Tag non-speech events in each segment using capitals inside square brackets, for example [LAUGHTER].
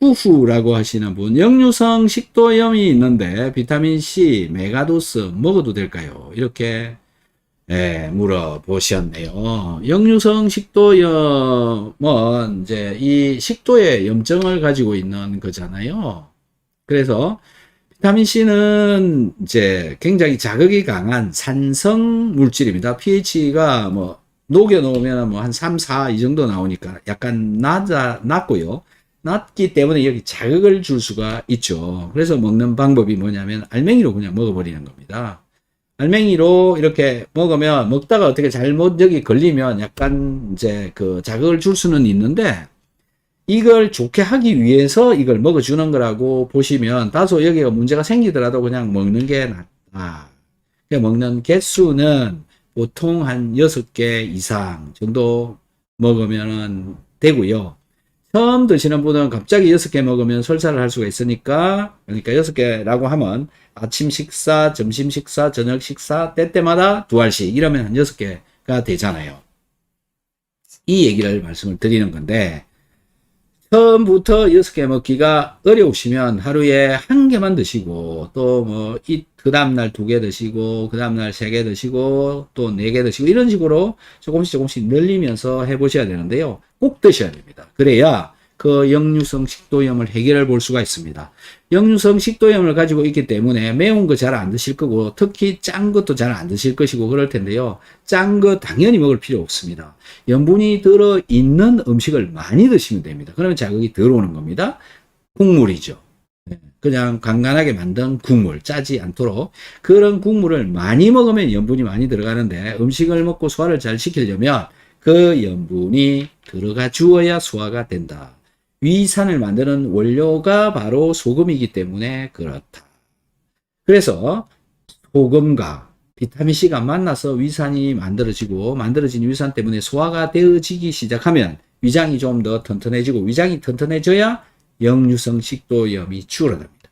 후후라고 하시는 분, 역류성 식도염이 있는데 비타민 C, 메가도스 먹어도 될까요? 이렇게 예, 물어보셨네요. 역류성 식도염은 이제 이 식도에 염증을 가지고 있는 거잖아요. 그래서 비타민 C는 이제 굉장히 자극이 강한 산성 물질입니다. pH가 뭐 녹여 놓으면 뭐 한 3, 4 이 정도 나오니까 약간 낮아, 낮고요. 낮기 때문에 여기 자극을 줄 수가 있죠. 그래서 먹는 방법이 뭐냐면 알맹이로 그냥 먹어버리는 겁니다. 알맹이로 이렇게 먹으면 먹다가 어떻게 잘못 여기 걸리면 약간 이제 그 자극을 줄 수는 있는데 이걸 좋게 하기 위해서 이걸 먹어주는 거라고 보시면 다소 여기가 문제가 생기더라도 그냥 먹는 게 낫다. 그러니까 먹는 개수는 보통 한 6개 이상 정도 먹으면 되고요. 처음 드시는 분은 갑자기 6개 먹으면 설사를 할 수가 있으니까 그러니까 6개라고 하면 아침 식사, 점심 식사, 저녁 식사 때때마다 두 알씩 이러면 한 6개가 되잖아요. 이 얘기를 말씀을 드리는 건데 처음부터 6개 먹기가 어려우시면 하루에 한 개만 드시고 또뭐그 다음날 두 개 드시고 그 다음날 세 개 드시고 또 네 개 드시고 이런 식으로 조금씩 조금씩 늘리면서 해보셔야 되는데요. 꼭 드셔야 됩니다. 그래야 그 역류성 식도염을 해결해 볼 수가 있습니다. 역류성 식도염을 가지고 있기 때문에 매운 거 잘 안 드실 거고 특히 짠 것도 잘 안 드실 것이고 그럴 텐데요. 짠 거 당연히 먹을 필요 없습니다. 염분이 들어 있는 음식을 많이 드시면 됩니다. 그러면 자극이 들어오는 겁니다. 국물이죠. 네, 그냥 간간하게 만든 국물, 짜지 않도록 그런 국물을 많이 먹으면 염분이 많이 들어가는데 음식을 먹고 소화를 잘 시키려면 그 염분이 들어가 주어야 소화가 된다. 위산을 만드는 원료가 바로 소금이기 때문에 그렇다. 그래서 소금과 비타민C가 만나서 위산이 만들어지고 만들어진 위산 때문에 소화가 되어지기 시작하면 위장이 좀 더 튼튼해지고 위장이 튼튼해져야 역류성 식도염이 줄어듭니다.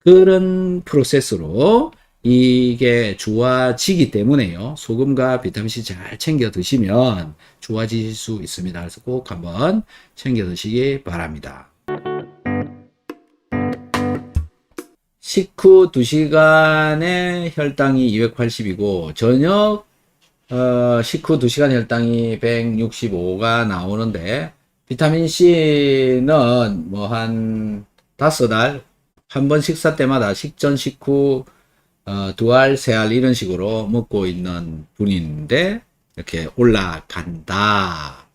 그런 프로세스로 이게 좋아지기 때문에요. 소금과 비타민C 잘 챙겨 드시면 좋아질 수 있습니다. 그래서 꼭 한번 챙겨 드시기 바랍니다. 식후 2시간에 혈당이 280이고 저녁 어, 식후 2시간 혈당이 165가 나오는데 비타민 C는 뭐한 다섯 알한번 식사 때마다 식전 식후 어, 두 알, 세 알 이런 식으로 먹고 있는 분인데 이렇게 올라간다.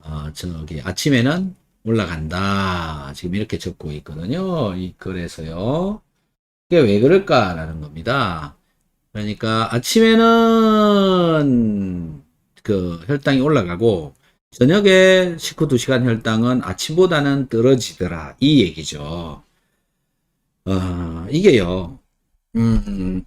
어, 저기 아침에는 올라간다. 지금 이렇게 적고 있거든요. 이 글에서요. 이게 왜 그럴까라는 겁니다. 그러니까 아침에는 그 혈당이 올라가고 저녁에 식후 2시간 혈당은 아침보다는 떨어지더라. 이 얘기죠. 어, 이게요. 음,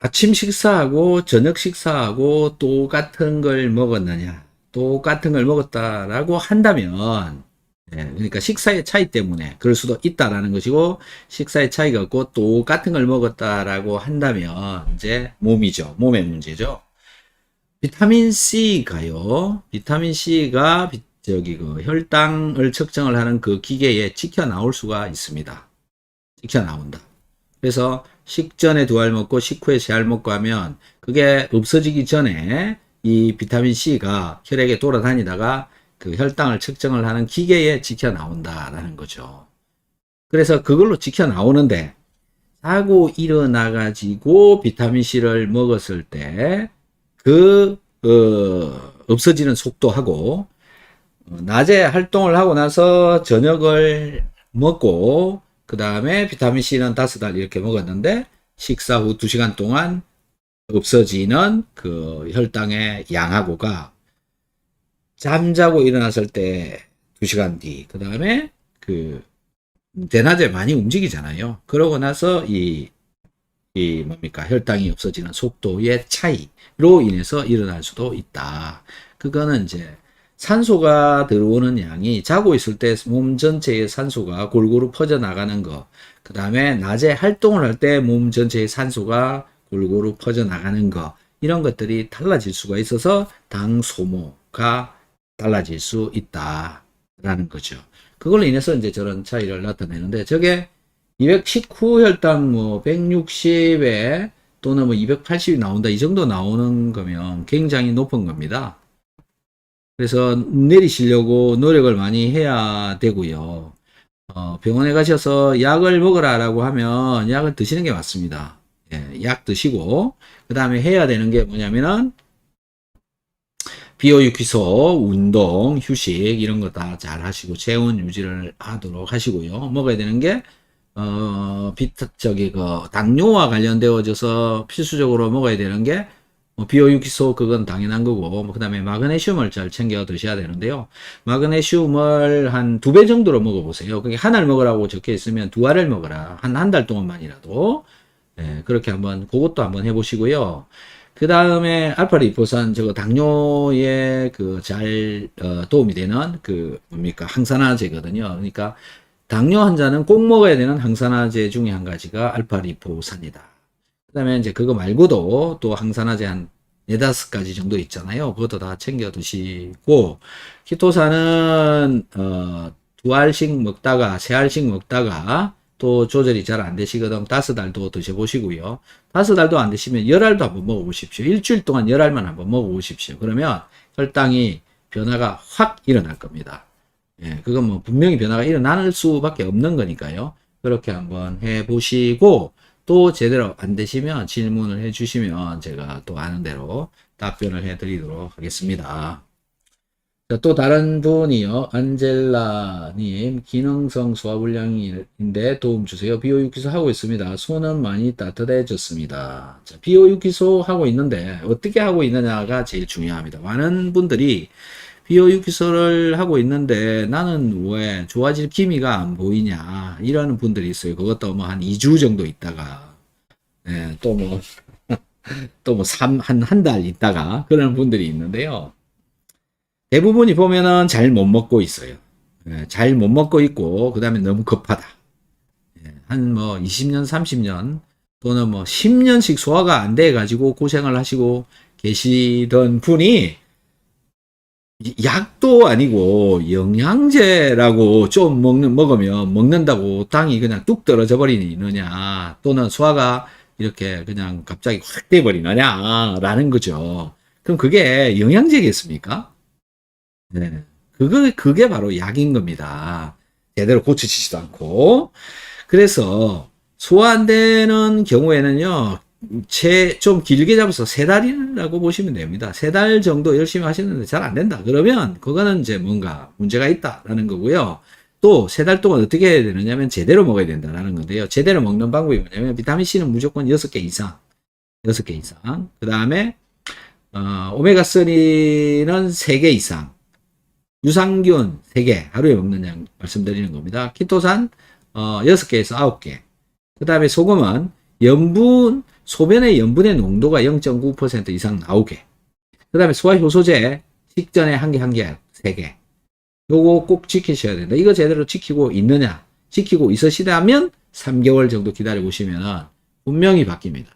아침 식사하고 저녁 식사하고 똑같은 걸 먹었느냐, 똑같은 걸 먹었다라고 한다면, 예, 그러니까 식사의 차이 때문에 그럴 수도 있다라는 것이고, 식사의 차이가 없고 똑같은 걸 먹었다라고 한다면, 이제 몸이죠. 몸의 문제죠. 비타민 C가요. 비타민 C가 저기 그 혈당을 측정을 하는 그 기계에 찍혀 나올 수가 있습니다. 찍혀 나온다. 그래서 식전에 두 알 먹고 식후에 세 알 먹고 하면 그게 없어지기 전에 이 비타민 C가 혈액에 돌아다니다가 그 혈당을 측정을 하는 기계에 찍혀 나온다라는 거죠. 그래서 그걸로 찍혀 나오는데 자고 일어나 가지고 비타민 C를 먹었을 때그 어, 없어지는 속도하고 어, 낮에 활동을 하고 나서 저녁을 먹고 그 다음에 비타민C는 다섯 알 이렇게 먹었는데 식사 후 두 시간 동안 없어지는 그 혈당의 양하고가 잠자고 일어났을 때 두 시간 뒤, 그 다음에 그 대낮에 많이 움직이잖아요. 그러고 나서 이, 이 뭡니까 혈당이 없어지는 속도의 차이로 인해서 일어날 수도 있다. 그거는 이제 산소가 들어오는 양이 자고 있을 때 몸 전체의 산소가 골고루 퍼져 나가는 거, 그 다음에 낮에 활동을 할 때 몸 전체의 산소가 골고루 퍼져 나가는 거, 이런 것들이 달라질 수가 있어서 당 소모가 달라질 수 있다. 라는 거죠. 그걸로 인해서 이제 저런 차이를 나타내는데 저게 219 혈당 뭐 160에 또는 뭐 280이 나온다 이 정도 나오는 거면 굉장히 높은 겁니다. 그래서 내리시려고 노력을 많이 해야 되고요. 어, 병원에 가셔서 약을 먹으라라고 하면 약을 드시는 게 맞습니다. 예, 약 드시고 그 다음에 해야 되는 게 뭐냐면은 비오유기소, 운동, 휴식 이런 거 다 잘 하시고 체온 유지를 하도록 하시고요. 먹어야 되는 게 어, 비타 저기 그 당뇨와 관련되어져서 필수적으로 먹어야 되는 게 뭐 비오유기소 그건 당연한 거고 뭐 그다음에 마그네슘을 잘 챙겨 드셔야 되는데요. 마그네슘을 한 두 배 정도로 먹어 보세요. 그게 하나를 먹으라고 적혀 있으면 두 알을 먹어라. 한 한 달 동안만이라도 예, 그렇게 한번 그것도 한번 해 보시고요. 그 다음에 알파 리포산 저거 당뇨에 그잘 도움이 되는 그 뭡니까 항산화제거든요. 그러니까 당뇨 환자는 꼭 먹어야 되는 항산화제 중에 한 가지가 알파 리포산이다. 그다음에 이제 그거 말고도 또 항산화제 한 네다섯 가지 정도 있잖아요. 그것도 다 챙겨 드시고 키토산은 어 두 알씩 먹다가 세 알씩 먹다가 또 조절이 잘 안 되시거든 다섯 알도 드셔보시고요. 다섯 알도 안 되시면 열 알도 한번 먹어보십시오. 일주일 동안 열 알만 한번 먹어보십시오. 그러면 혈당이 변화가 확 일어날 겁니다. 예, 그건 뭐 분명히 변화가 일어날 수밖에 없는 거니까요. 그렇게 한번 해보시고 또 제대로 안 되시면 질문을 해 주시면 제가 또 아는 대로 답변을 해 드리도록 하겠습니다. 자, 또 다른 분이요. 안젤라님, 기능성 소화불량인데 도움 주세요. 비오유기소 하고 있습니다. 손은 많이 따뜻해졌습니다. 자, 비오유기소 하고 있는데 어떻게 하고 있느냐가 제일 중요합니다. 많은 분들이 비오유기소를 하고 있는데 나는 왜 좋아질 기미가 안 보이냐 이러는 분들이 있어요. 그것도 뭐 한 2주 정도 있다가 예, 또 뭐 [LAUGHS] 또뭐삼한한 달 있다가 그런 분들이 있는데요. 대부분이 보면은 잘 못 먹고 있어요. 예, 잘못 먹고 있고 그 다음에 너무 급하다. 예, 한뭐 20년, 30년 또는 뭐 10년씩 소화가 안 돼 가지고 고생을 하시고 계시던 분이 약도 아니고 영양제라고 좀 먹는 먹으면 먹는다고 당이 그냥 뚝 떨어져 버리느냐 또는 소화가 이렇게 그냥 갑자기 확 돼 버리느냐라는 거죠. 그럼 그게 영양제겠습니까? 네. 그거 그게 바로 약인 겁니다. 제대로 고쳐지지도 않고. 그래서 소화 안 되는 경우에는요. 제 좀 길게 잡아서 세 달이라고 보시면 됩니다. 세 달 정도 열심히 하시는데 잘 안 된다. 그러면 그거는 이제 뭔가 문제가 있다라는 거고요. 또 세 달 동안 어떻게 해야 되느냐면 제대로 먹어야 된다라는 건데요. 제대로 먹는 방법이 뭐냐면 비타민 C는 무조건 6개 이상. 6개 이상. 그 다음에 어, 오메가 3는 3개 이상. 유산균 3개 하루에 먹는 양 말씀드리는 겁니다. 키토산 어, 6개에서 9개. 그 다음에 소금은 염분 소변의 염분의 농도가 0.9% 이상 나오게. 그 다음에 소화 효소제 식전에 한 개, 한 개, 세 개. 요거 꼭 지키셔야 된다. 이거 제대로 지키고 있느냐? 지키고 있으시다면 3개월 정도 기다려 보시면 분명히 바뀝니다.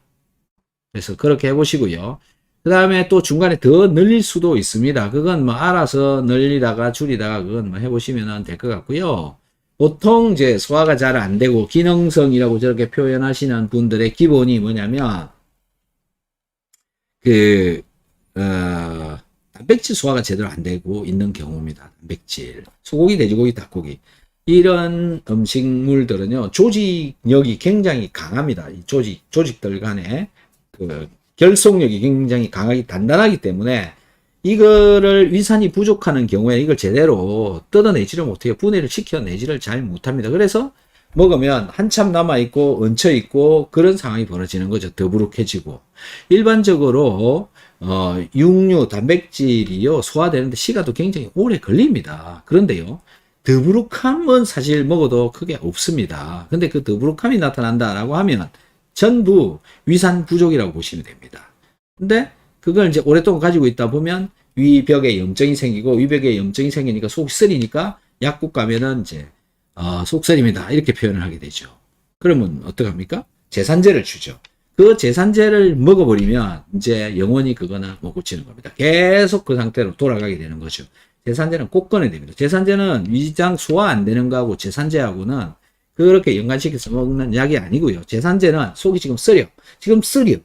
그래서 그렇게 해보시고요. 그 다음에 또 중간에 더 늘릴 수도 있습니다. 그건 뭐 알아서 늘리다가 줄이다가 그건 뭐 해보시면 될 것 같고요. 보통 이제 소화가 잘 안 되고 기능성이라고 저렇게 표현하시는 분들의 기본이 뭐냐면 그 어, 단백질 소화가 제대로 안 되고 있는 경우입니다. 단백질, 소고기, 돼지고기, 닭고기 이런 음식물들은요 조직력이 굉장히 강합니다. 이 조직 조직들 간에 그 결속력이 굉장히 강하기 단단하기 때문에 이거를 위산이 부족하는 경우에 이걸 제대로 뜯어내지를 못해요. 분해를 시켜내지를 잘 못합니다. 그래서 먹으면 한참 남아있고 얹혀있고 그런 상황이 벌어지는 거죠. 더부룩해지고. 일반적으로 어, 육류, 단백질이요, 소화되는데 시간도 굉장히 오래 걸립니다. 그런데요, 더부룩함은 사실 먹어도 크게 없습니다. 근데 그 더부룩함이 나타난다라고 하면 전부 위산 부족이라고 보시면 됩니다. 근데 그걸 이제 오랫동안 가지고 있다 보면 위벽에 염증이 생기고 위벽에 염증이 생기니까 속이 쓰리니까 약국 가면은 이제 어, 속쓰림이다 이렇게 표현을 하게 되죠. 그러면 어떡합니까? 제산제를 주죠. 그 제산제를 먹어버리면 이제 영원히 그거는 못 고치는 겁니다. 계속 그 상태로 돌아가게 되는 거죠. 제산제는 꼭 꺼내야 됩니다. 제산제는 위장 소화 안 되는 거하고 제산제하고는 그렇게 연관시켜서 먹는 약이 아니고요. 제산제는 속이 지금 쓰려. 지금 쓰려.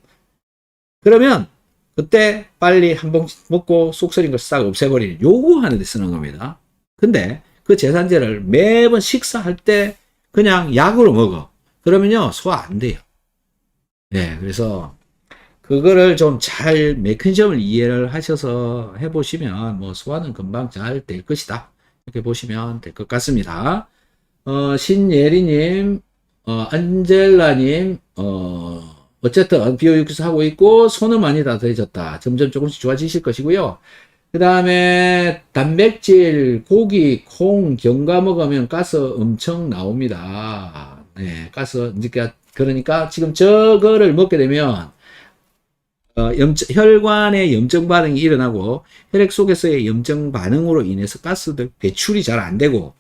그러면 그때 빨리 한 봉지 먹고 속 쓰린 걸 싹 없애버리는 요거 하는 데 쓰는 겁니다. 근데 그 제산제를 매번 식사할 때 그냥 약으로 먹어. 그러면요, 소화 안 돼요. 네, 그래서 그거를 좀 잘 메커니즘을 이해를 하셔서 해보시면 뭐 소화는 금방 잘 될 것이다. 이렇게 보시면 될 것 같습니다. 어, 신예리님, 어, 안젤라님, 어, 어쨌든 비오육수 하고 있고 손은 많이 다져졌다. 점점 조금씩 좋아지실 것이고요. 그 다음에 단백질, 고기, 콩, 견과 먹으면 가스 엄청 나옵니다. 네, 가스, 그러니까, 그러니까 지금 저거를 먹게 되면 어, 염증, 혈관의 염증 반응이 일어나고 혈액 속에서의 염증 반응으로 인해서 가스들 배출이 잘 안 되고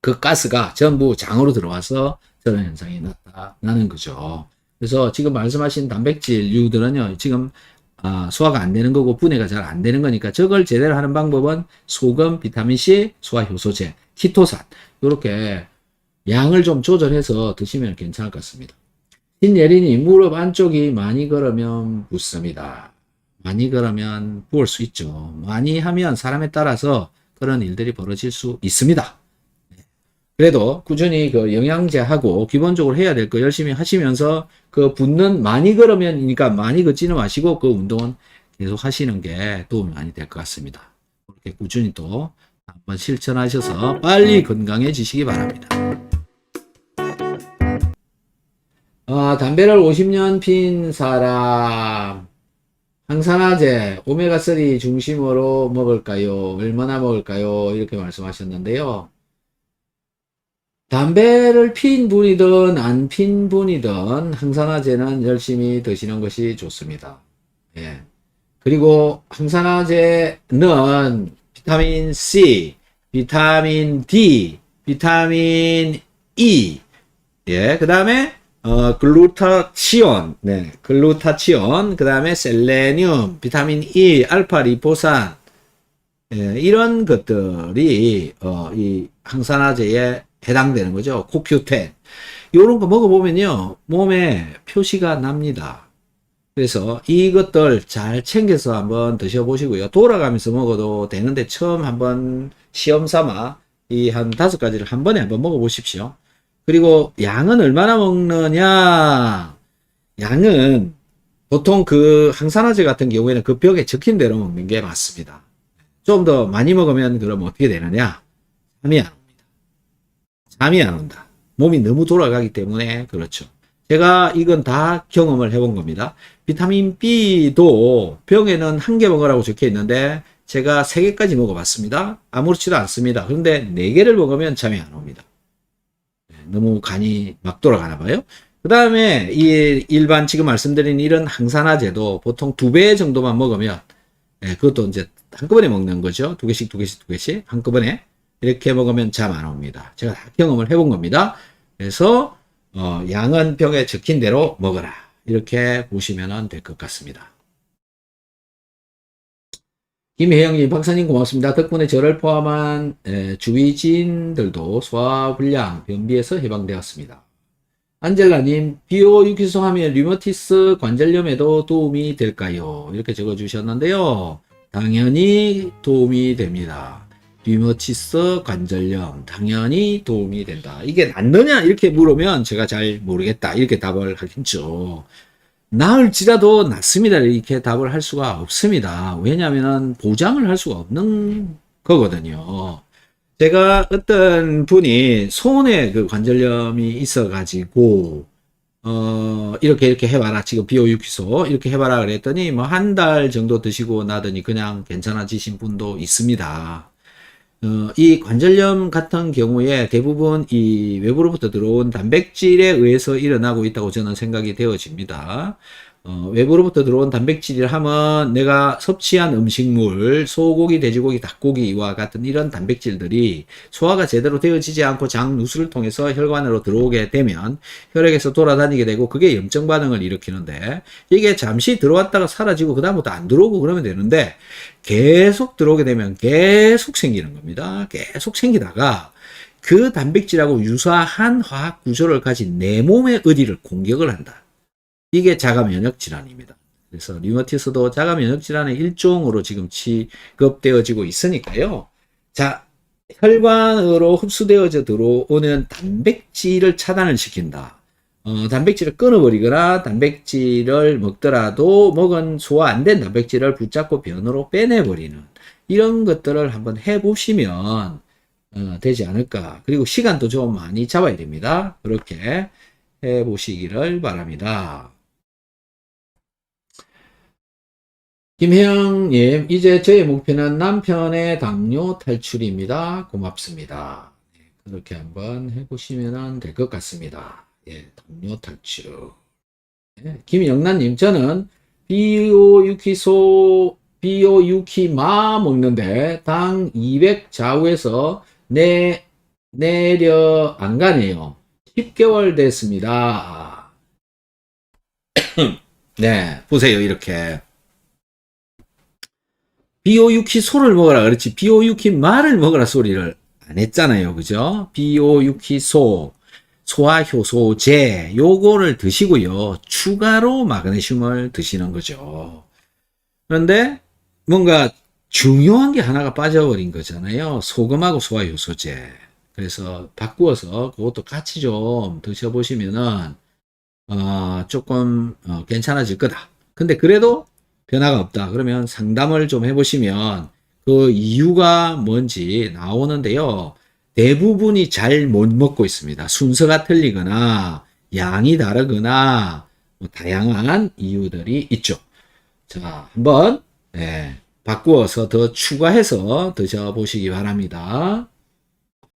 그 가스가 전부 장으로 들어와서 저런 현상이 나타나는 거죠. 그래서 지금 말씀하신 단백질류들은요, 지금 아, 소화가 안 되는 거고 분해가 잘 안 되는 거니까 저걸 제대로 하는 방법은 소금, 비타민C, 소화 효소제, 키토산 이렇게 양을 좀 조절해서 드시면 괜찮을 것 같습니다. 신예린이 무릎 안쪽이 많이 걸으면 붓습니다. 많이 걸으면 부을 수 있죠. 많이 하면 사람에 따라서 그런 일들이 벌어질 수 있습니다. 그래도 꾸준히 그 영양제하고 기본적으로 해야 될 거 열심히 하시면서 그 붓는 많이 걸으면이니까 많이 걷지는 마시고 그 운동은 계속 하시는 게 도움이 많이 될 것 같습니다. 그렇게 꾸준히 또 한번 실천하셔서 빨리 건강해지시기 바랍니다. 아, 담배를 50년 핀 사람, 항산화제, 오메가3 중심으로 먹을까요? 얼마나 먹을까요? 이렇게 말씀하셨는데요. 담배를 핀 분이든 안 핀 분이든 항산화제는 열심히 드시는 것이 좋습니다. 예. 그리고 항산화제는 비타민 C, 비타민 D, 비타민 E, 예, 그 다음에 어, 글루타치온, 네, 글루타치온, 그 다음에 셀레늄, 비타민 E, 알파 리포산, 예, 이런 것들이 어, 이 항산화제에 해당되는 거죠. 코큐텐. 요런 거 먹어보면요. 몸에 표시가 납니다. 그래서 이것들 잘 챙겨서 한번 드셔보시고요. 돌아가면서 먹어도 되는데 처음 한번 시험 삼아 이 한 다섯 가지를 한 번에 한번 먹어보십시오. 그리고 양은 얼마나 먹느냐? 양은 보통 그 항산화제 같은 경우에는 그 벽에 적힌 대로 먹는 게 맞습니다. 좀 더 많이 먹으면 그럼 어떻게 되느냐? 잠이 안 옵니다. 잠이 안 온다. 몸이 너무 돌아가기 때문에 그렇죠. 제가 이건 다 경험을 해본 겁니다. 비타민 B도 병에는 한 개 먹으라고 적혀 있는데 제가 세 개까지 먹어봤습니다. 아무렇지도 않습니다. 그런데 네 개를 먹으면 잠이 안 옵니다. 너무 간이 막 돌아가나 봐요. 그 다음에 이 일반 지금 말씀드린 이런 항산화제도 보통 두 배 정도만 먹으면 예, 그것도 이제 한꺼번에 먹는 거죠. 두 개씩 두 개씩 두 개씩 한꺼번에 이렇게 먹으면 잠 안 옵니다. 제가 다 경험을 해본 겁니다. 그래서 어, 양은 병에 적힌 대로 먹어라. 이렇게 보시면 될 것 같습니다. 김혜영님, 박사님 고맙습니다. 덕분에 저를 포함한 에, 주위지인들도 소화불량, 변비에서 해방되었습니다. 안젤라님, 비오 유기소 하면 류머티스 관절염에도 도움이 될까요? 이렇게 적어주셨는데요. 당연히 도움이 됩니다. 류머티스 관절염, 당연히 도움이 된다. 이게 낫느냐? 이렇게 물으면 제가 잘 모르겠다. 이렇게 답을 하겠죠. 나을지라도 낫습니다. 이렇게 답을 할 수가 없습니다. 왜냐하면 보장을 할 수가 없는 거거든요. 제가 어떤 분이 손에 그 관절염이 있어가지고, 어, 이렇게 이렇게 해봐라. 지금 비오유기소 이렇게 해봐라. 그랬더니 뭐 한 달 정도 드시고 나더니 그냥 괜찮아지신 분도 있습니다. 어, 이 관절염 같은 경우에 대부분 이 외부로부터 들어온 단백질에 의해서 일어나고 있다고 저는 생각이 되어집니다. 어, 외부로부터 들어온 단백질을 하면 내가 섭취한 음식물, 소고기, 돼지고기, 닭고기와 같은 이런 단백질들이 소화가 제대로 되어지지 않고 장 누수를 통해서 혈관으로 들어오게 되면 혈액에서 돌아다니게 되고 그게 염증 반응을 일으키는데 이게 잠시 들어왔다가 사라지고 그다음부터 안 들어오고 그러면 되는데 계속 들어오게 되면 계속 생기는 겁니다. 계속 생기다가 그 단백질하고 유사한 화학 구조를 가진 내 몸의 어디를 공격을 한다. 이게 자가 면역 질환입니다. 그래서 류마티스도 자가 면역 질환의 일종으로 지금 취급되어지고 있으니까요. 자, 혈관으로 흡수되어져 들어오는 단백질을 차단을 시킨다. 어, 단백질을 끊어버리거나 단백질을 먹더라도 먹은 소화 안 된 단백질을 붙잡고 변으로 빼내버리는 이런 것들을 한번 해보시면 어, 되지 않을까. 그리고 시간도 좀 많이 잡아야 됩니다. 그렇게 해보시기를 바랍니다. 김혜영님, 이제 저의 목표는 남편의 당뇨 탈출입니다. 고맙습니다. 네, 그렇게 한번 해보시면 될 것 같습니다. 예, 당뇨 탈출. 예, 김영란님, 저는 비오 유키소, 비오 유키마 먹는데 당 200 좌우에서 내, 내려 안 가네요. 10개월 됐습니다. [COUGHS] 네, 보세요, 이렇게. 비오유키 소를 먹어라 그렇지. 비오유키 말을 먹어라 소리를 안 했잖아요. 그죠? 비오유키 소 소화 효소제 요거를 드시고요. 추가로 마그네슘을 드시는 거죠. 그런데 뭔가 중요한 게 하나가 빠져버린 거잖아요. 소금하고 소화 효소제. 그래서 바꾸어서 그것도 같이 좀 드셔보시면은 어, 조금 어, 괜찮아질 거다. 근데 그래도 변화가 없다. 그러면 상담을 좀 해보시면 그 이유가 뭔지 나오는데요. 대부분이 잘 못 먹고 있습니다. 순서가 틀리거나 양이 다르거나 뭐 다양한 이유들이 있죠. 자, 한번 네, 바꾸어서 더 추가해서 드셔보시기 바랍니다.